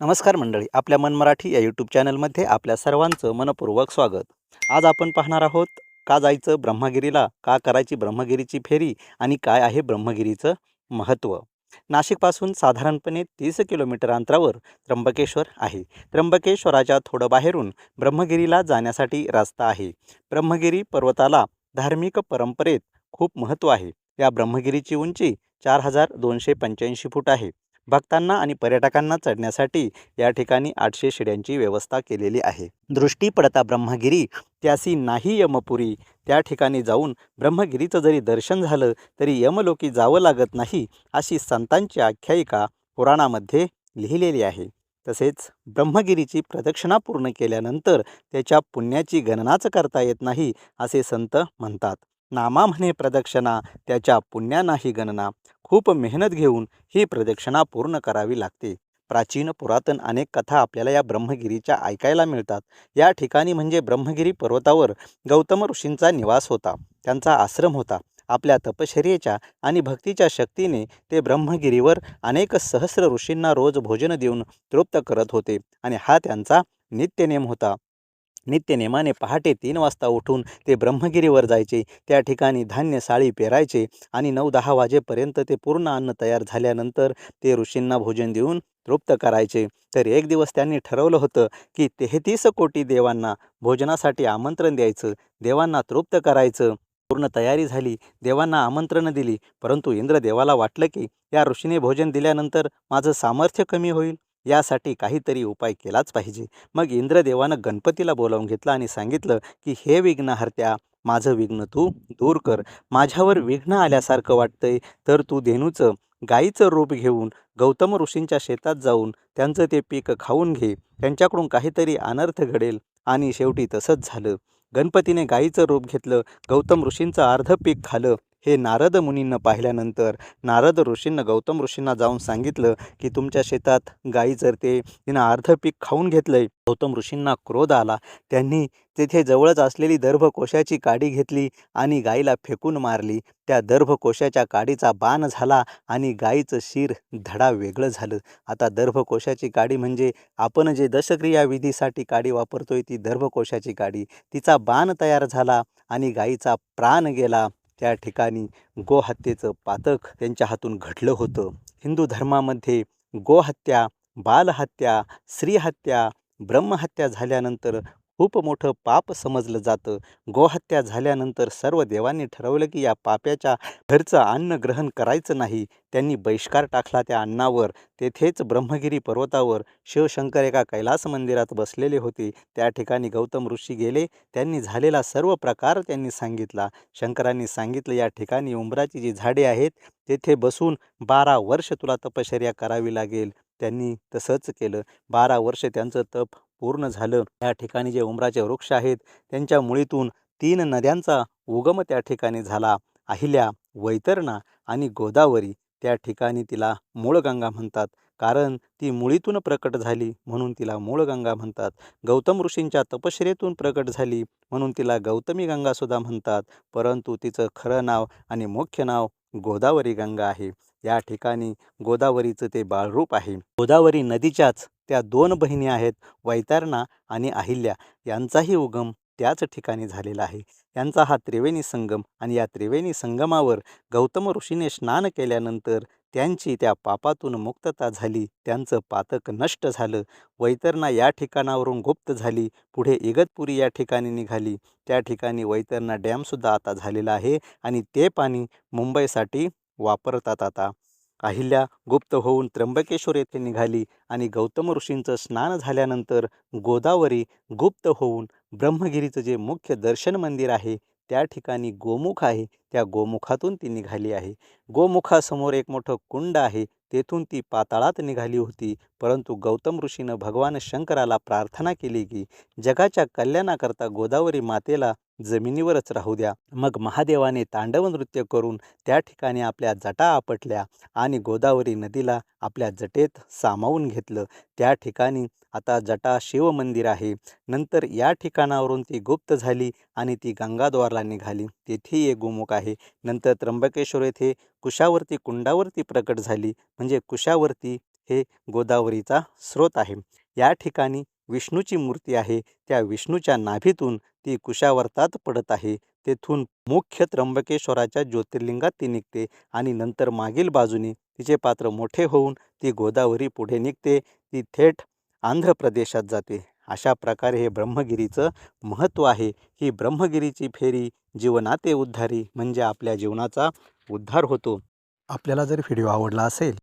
नमस्कार मंडळी आपल्या मन मराठी या यूट्यूब चॅनलमध्ये आपल्या सर्वांचं मनपूर्वक स्वागत. आज आपण पाहणार आहोत का जायचं ब्रह्मगिरीला का करायची ब्रह्मगिरीची फेरी आणि काय आहे ब्रह्मगिरीचं महत्त्व? नाशिकपासून साधारणपणे तीस किलोमीटर अंतरावर त्र्यंबकेश्वर आहे. त्र्यंबकेश्वराच्या थोडं बाहेरून ब्रह्मगिरीला जाण्यासाठी रस्ता आहे. ब्रह्मगिरी पर्वताला धार्मिक परंपरेत खूप महत्त्व आहे. या ब्रह्मगिरीची उंची चार हजार दोनशे पंच्याऐंशी फूट आहे. भक्तांना आणि पर्यटकांना चढण्यासाठी या ठिकाणी आठशे शिड्यांची व्यवस्था केलेली आहे. दृष्टी पडता ब्रह्मगिरी त्यासी नाही यमपुरी. त्या ठिकाणी जाऊन ब्रह्मगिरीचं जरी दर्शन झालं तरी यमलोकी जावं लागत नाही अशी संतांची आख्यायिका पुराणामध्ये लिहिलेली आहे. तसेच ब्रह्मगिरीची प्रदक्षिणा पूर्ण केल्यानंतर त्याच्या पुण्याची गणनाच करता येत नाही असे संत म्हणतात. नामा म्हणे प्रदक्षिणा त्याच्या पुण्याना ही गणना. खूप मेहनत घेऊन ही प्रदक्षिणा पूर्ण करावी लागते. प्राचीन पुरातन अनेक कथा आपल्याला या ब्रह्मगिरीच्या ऐकायला मिळतात. या ठिकाणी म्हणजे ब्रह्मगिरी पर्वतावर गौतम ऋषींचा निवास होता. त्यांचा आश्रम होता. आपल्या तपश्चर्येच्या आणि भक्तीच्या शक्तीने ते ब्रह्मगिरीवर अनेक सहस्र ऋषींना रोज भोजन देऊन तृप्त करत होते आणि हा त्यांचा नित्यनेम होता. नित्यनेमाने पहाटे तीन वाजता उठून ते ब्रह्मगिरीवर जायचे. त्या ठिकाणी धान्य साळी पेरायचे आणि नऊ दहा वाजेपर्यंत ते पूर्ण अन्न तयार झाल्यानंतर ते ऋषींना भोजन देऊन तृप्त करायचे. तर एक दिवस त्यांनी ठरवलं होतं की तेहतीस कोटी देवांना भोजनासाठी आमंत्रण द्यायचं. देवांना तृप्त करायचं. पूर्ण तयारी झाली. देवांना आमंत्रण दिली. परंतु इंद्रदेवाला वाटलं की या ऋषीने भोजन दिल्यानंतर माझं सामर्थ्य कमी होईल. यासाठी काहीतरी उपाय केलाच पाहिजे. मग इंद्रदेवानं गणपतीला बोलावून घेतलं आणि सांगितलं की हे विघ्नहर्त्या माझं विघ्न तू दूर कर. माझ्यावर विघ्न आल्यासारखं वाटतंय तर तू धेनूचं गाईचं रूप घेऊन गौतम ऋषींच्या शेतात जाऊन त्यांचं ते पीक खाऊन घे. त्यांच्याकडून काहीतरी अनर्थ घडेल. आणि शेवटी तसंच झालं. गणपतीने गाईचं रूप घेतलं गौतम ऋषींचं अर्ध पीक खालं. हे नारद मुनींना पाहिल्यानंतर नारद ऋषींना गौतम ऋषींना जाऊन सांगितलं की तुमच्या शेतात गाई चरते तिनं अर्ध पीक खाऊन घेतलंय. गौतम ऋषींना क्रोध आला. त्यांनी तेथे जवळच असलेली दर्भकोशाची काडी घेतली आणि गाईला फेकून मारली. त्या दर्भकोशाच्या काडीचा बाण झाला आणि गाईचं शिर धडा वेगळं झालं. आता दर्भकोशाची काडी म्हणजे आपण जे दशक्रिया विधीसाठी काडी वापरतोय ती दर्भकोशाची काडी. तिचा बाण तयार झाला आणि गाईचा प्राण गेला. त्या ठिकाणी गोहत्येचं पातक त्यांच्या हातून घडलं होतं. हिंदू धर्मामध्ये गोहत्या बालहत्या स्त्रीहत्या ब्रह्महत्या झाल्यानंतर खूप मोठं पाप समजलं जातं. गोहत्या झाल्यानंतर सर्व देवांनी ठरवलं की या पाप्याच्या घरचं अन्न ग्रहण करायचं नाही. त्यांनी बहिष्कार टाकला त्या अन्नावर. तेथेच ब्रह्मगिरी पर्वतावर शिवशंकर एका कैलास मंदिरात बसलेले होते. त्या ठिकाणी गौतम ऋषी गेले. त्यांनी झालेला सर्व प्रकार त्यांनी सांगितला. शंकरांनी सांगितलं या ठिकाणी उंबराची जी झाडे आहेत तेथे बसून बारा वर्ष तुला तपश्चर्या करावी लागेल. त्यांनी तसंच केलं. बारा वर्ष त्यांचं तप पूर्ण झालं. या ठिकाणी जे उमराचे वृक्ष आहेत त्यांच्या मुळीतून तीन नद्यांचा उगम त्या ठिकाणी झाला. अहिल्या वैतरणा आणि गोदावरी त्या ठिकाणी तिला मूळगंगा म्हणतात. कारण ती मुळीतून प्रकट झाली म्हणून तिला मूळगंगा म्हणतात. गौतम ऋषींच्या तपश्चर्येतून प्रकट झाली म्हणून तिला गौतमी गंगासुद्धा म्हणतात. परंतु तिचं खरं नाव आणि मुख्य नाव गोदावरी गंगा आहे. या ठिकाणी गोदावरीचं ते बाळरूप आहे. गोदावरी नदीच्याच त्या दोन बहिणी आहेत वैतरणा आणि अहिल्या. यांचाही उगम त्याच ठिकाणी झालेला आहे. यांचा हा त्रिवेणी संगम आणि या त्रिवेणी संगमावर गौतम ऋषीने स्नान केल्यानंतर त्यांची त्या पापातून मुक्तता झाली. त्यांचं पातक नष्ट झालं. वैतरणा या ठिकाणावरून गुप्त झाली. पुढे इगतपुरी या ठिकाणी निघाली. त्या ठिकाणी वैतरणा डॅमसुद्धा आता झालेला आहे आणि ते पाणी मुंबईसाठी वापरतात आता. अहिल्या गुप्त होऊन त्र्यंबकेश्वर येथे निघाली आणि गौतम ऋषींचं स्नान झाल्यानंतर गोदावरी गुप्त होऊन ब्रह्मगिरीचं जे मुख्य दर्शन मंदिर आहे त्या ठिकाणी गोमुख आहे. त्या गोमुखातून ती निघाली आहे. गोमुखासमोर एक मोठं कुंड आहे. तेथून ती पाताळात निघाली होती. परंतु गौतम ऋषीनं भगवान शंकराला प्रार्थना केली की जगाच्या कल्याणाकरता गोदावरी मातेला जमिनीवरच राहू द्या. मग महादेवाने तांडव नृत्य करून त्या ठिकाणी आपल्या जटा आपटल्या आणि गोदावरी नदीला आपल्या जटेत सामावून घेतलं. त्या ठिकाणी आता जटा शिवमंदिर आहे. नंतर या ठिकाणावरून ती गुप्त झाली आणि ती गंगाद्वारला निघाली. तेथेही एक गोमुख आहे. नंतर त्र्यंबकेश्वर येथे कुशावर्ती कुंडावरती प्रकट झाली. म्हणजे कुशावर्ती हे गोदावरीचा स्रोत आहे. या ठिकाणी विष्णूची मूर्ती आहे. त्या विष्णूच्या नाभीतून ती कुशावर्तात पडत आहे. तेथून मुख्य त्र्यंबकेश्वराच्या ज्योतिर्लिंगात ती निघते आणि नंतर मागील बाजूने तिचे पात्र मोठे होऊन ती गोदावरी पुढे निघते. ती थेट आंध्र प्रदेशात जाते. अशा प्रकारे हे ब्रह्मगिरीचं महत्त्व आहे. ही ब्रह्मगिरीची फेरी जीवनाते उद्धारी म्हणजे आपल्या जीवनाचा उद्धार होतो. आपल्याला जर व्हिडिओ आवडला असेल